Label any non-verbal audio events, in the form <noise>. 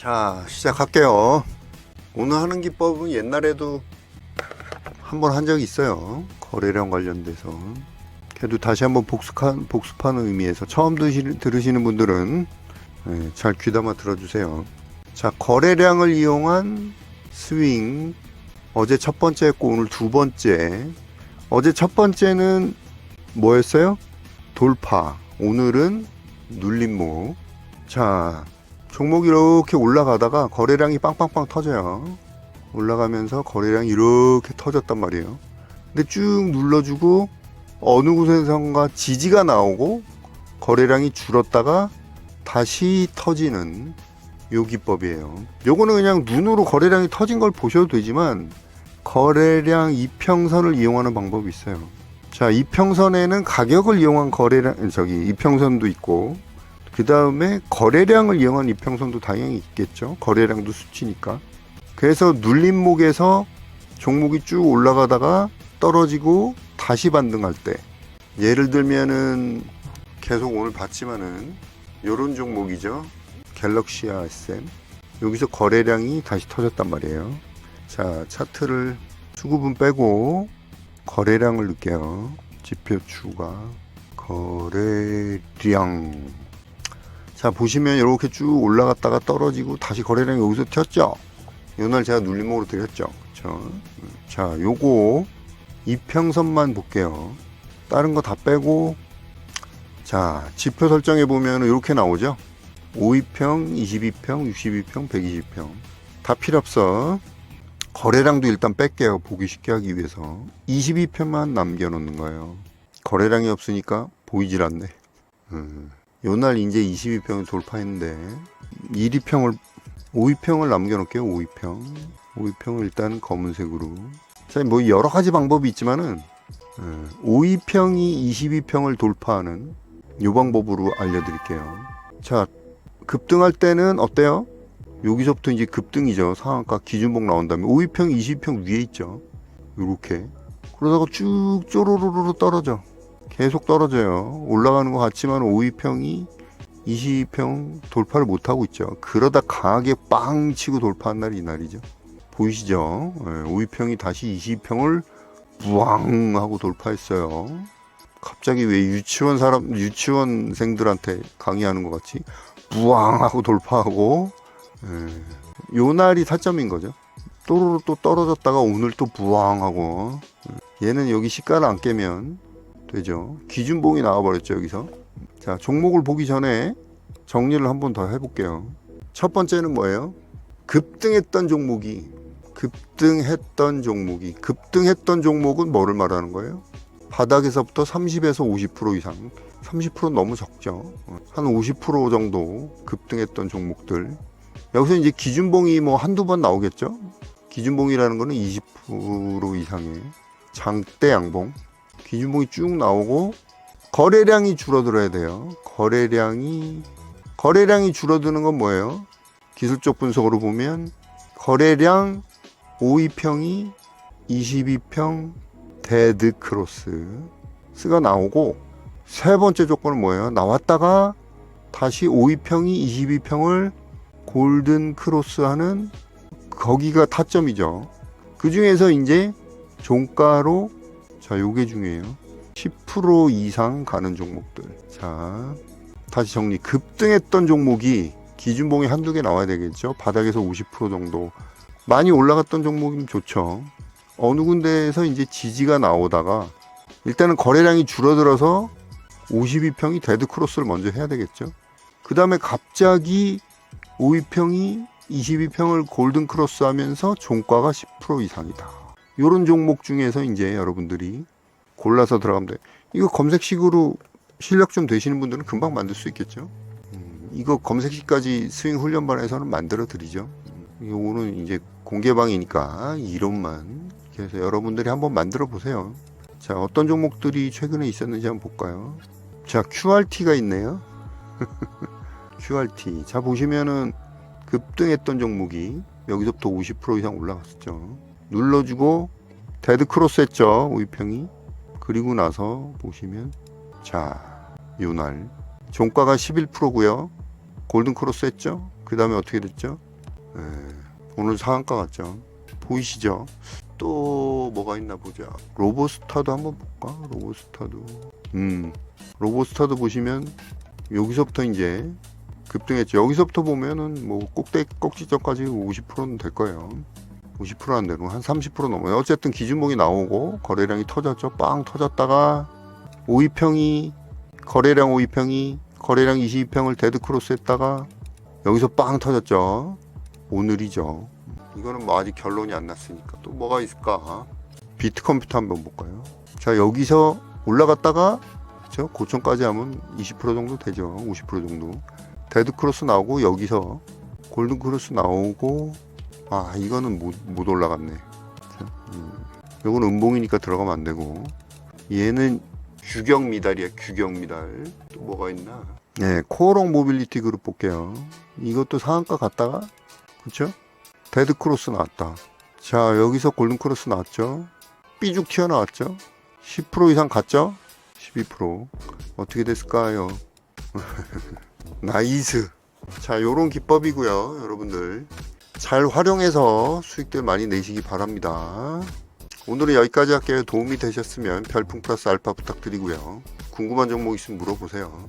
자, 시작할게요. 오늘 하는 기법은 옛날에도 한번 한 적이 있어요. 거래량 관련돼서. 그래도 다시 한번 복습한, 복습하는 의미에서 처음 드시, 들으시는 분들은 네, 잘 귀담아 들어주세요. 자, 거래량을 이용한 스윙. 어제 첫 번째 했고 오늘 두 번째. 어제 첫 번째는 뭐였어요? 돌파. 오늘은 눌림목. 자, 종목이 이렇게 올라가다가 거래량이 빵빵빵 터져요. 올라가면서 거래량이 이렇게 터졌단 말이에요. 근데 쭉 눌러주고 어느 곳에선가 지지가 나오고 거래량이 줄었다가 다시 터지는 요 기법이에요. 요거는 그냥 눈으로 거래량이 터진 걸 보셔도 되지만 거래량 이평선을 이용하는 방법이 있어요. 자, 이평선에는 가격을 이용한 거래량 저기 이평선도 있고 그 다음에 거래량을 이용한 이평선도 당연히 있겠죠. 거래량도 수치니까. 그래서 눌림목에서 종목이 쭉 올라가다가 떨어지고 다시 반등할 때 예를 들면은 계속 오늘 봤지만은 요런 종목이죠. 갤럭시아 SM 여기서 거래량이 다시 터졌단 말이에요. 자 차트를 수급은 빼고 거래량을 넣을게요. 지표 추가 거래량 자 보시면 이렇게 쭉 올라갔다가 떨어지고 다시 거래량이 여기서 튀었죠? 이날 제가 눌림목으로 드렸죠? 그쵸? 자 요거 이평선만 볼게요. 다른 거 다 빼고. 자 지표 설정해 보면 이렇게 나오죠? 52평 22평 62평 120평. 다 필요 없어. 거래량도 일단 뺄게요. 보기 쉽게 하기 위해서. 22평만 남겨 놓는 거예요. 거래량이 없으니까 보이질 않네. 음. 요날 이제 22평을 돌파했는데 1위평을 5위평을 남겨놓을게요 5위평. 5위평을 일단 검은색으로. 자뭐 여러 가지 방법이 있지만은 5위평이 22평을 돌파하는 요 방법으로 알려드릴게요. 자 급등할 때는 어때요? 여기서부터 이제 급등이죠. 상한가 기준봉 나온 다음에 5위평 20평 위에 있죠. 요렇게. 그러다가 쭉 쪼로로로 떨어져 계속 떨어져요. 올라가는 것 같지만 5위평이 22평 돌파를 못하고 있죠. 그러다 강하게 빵 치고 돌파한 날이 이날이죠. 보이시죠? 5위평이 다시 22평을 부앙 하고 돌파했어요. 갑자기 왜 유치원 사람, 유치원생들한테 강의하는 것 같이 부앙 하고 돌파하고, 예. 요 날이 타점인 거죠. 또르르 또 떨어졌다가 오늘 또 부앙 하고, 얘는 여기 시가를 안 깨면 되죠. 기준봉이 나와버렸죠, 여기서. 자, 종목을 보기 전에 정리를 한번 더 해볼게요. 첫 번째는 뭐예요? 급등했던 종목이, 급등했던 종목이, 급등했던 종목은 뭐를 말하는 거예요? 바닥에서부터 30에서 50% 이상, 30%는 너무 적죠. 한 50% 정도 급등했던 종목들. 여기서 이제 기준봉이 뭐 한두 번 나오겠죠? 기준봉이라는 거는 20% 이상의 장대 양봉. 기준봉이 쭉 나오고 거래량이 줄어들어야 돼요. 거래량이 거래량이 줄어드는 건 뭐예요? 기술적 분석으로 보면 거래량 5위평이 22평 데드 크로스 스가 나오고 세 번째 조건은 뭐예요? 나왔다가 다시 5위평이 22평을 골든 크로스 하는 거기가 타점이죠. 그 중에서 이제 종가로 자, 요게 중요해요. 10% 이상 가는 종목들. 자, 다시 정리. 급등했던 종목이 기준봉이 한두 개 나와야 되겠죠. 바닥에서 50% 정도. 많이 올라갔던 종목이면 좋죠. 어느 군데에서 이제 지지가 나오다가 일단은 거래량이 줄어들어서 52평이 데드 크로스를 먼저 해야 되겠죠. 그 다음에 갑자기 5위평이 22평을 골든 크로스 하면서 종가가 10% 이상이다. 이런 종목 중에서 이제 여러분들이 골라서 들어가면 돼. 이거 검색식으로 실력 좀 되시는 분들은 금방 만들 수 있겠죠. 음, 이거 검색식까지 스윙 훈련반에서는 만들어 드리죠. 음, 이거는 이제 공개방이니까 이론만. 그래서 여러분들이 한번 만들어 보세요. 자, 어떤 종목들이 최근에 있었는지 한번 볼까요? 자, QRT가 있네요. <laughs> QRT. 자, 보시면은 급등했던 종목이 여기서부터 50% 이상 올라갔었죠. 눌러주고 데드 크로스 했죠 우이평이 그리고 나서 보시면 자 요날 종가가 11%고요 골든 크로스 했죠 그 다음에 어떻게 됐죠 예, 오늘 상한가 같죠? 보이시죠? 또 뭐가 있나 보자. 로보스타도 한번 볼까? 로보스타도. 음, 로보스타도 보시면 여기서부터 이제 급등했죠. 여기서부터 보면은 뭐 꼭대 꼭지점까지 50%는 될 거예요. 50%안 되고 한 30% 넘어요. 어쨌든 기준목이 나오고 거래량이 터졌죠. 빵 터졌다가 5위평이 거래량 5위평이 거래량 22평을 데드크로스 했다가 여기서 빵 터졌죠. 오늘이죠. 이거는 뭐 아직 결론이 안 났으니까 또 뭐가 있을까? 비트 컴퓨터 한번 볼까요? 자 여기서 올라갔다가 그렇죠? 고점까지 하면 20% 정도 되죠. 50% 정도. 데드크로스 나오고 여기서 골든크로스 나오고 아 이거는 못, 못 올라갔네. 자, 음. 이건 음봉이니까 들어가면 안 되고. 얘는 규격 미달이야 규격 미달. 또 뭐가 있나? 네 코어롱 모빌리티 그룹 볼게요. 이것도 상한가 갔다가? 그쵸? 데드 크로스 나왔다. 자 여기서 골든 크로스 나왔죠? 삐죽 튀어나왔죠? 10% 이상 갔죠? 12% 어떻게 됐을까요? <laughs> 나이스. 자 요런 기법이고요 여러분들 잘 활용해서 수익들 많이 내시기 바랍니다 오늘은 여기까지 할게요. 도움이 되셨으면 별풍 플러스 알파 부탁드리고요. 궁금한 종목 있으면 물어보세요.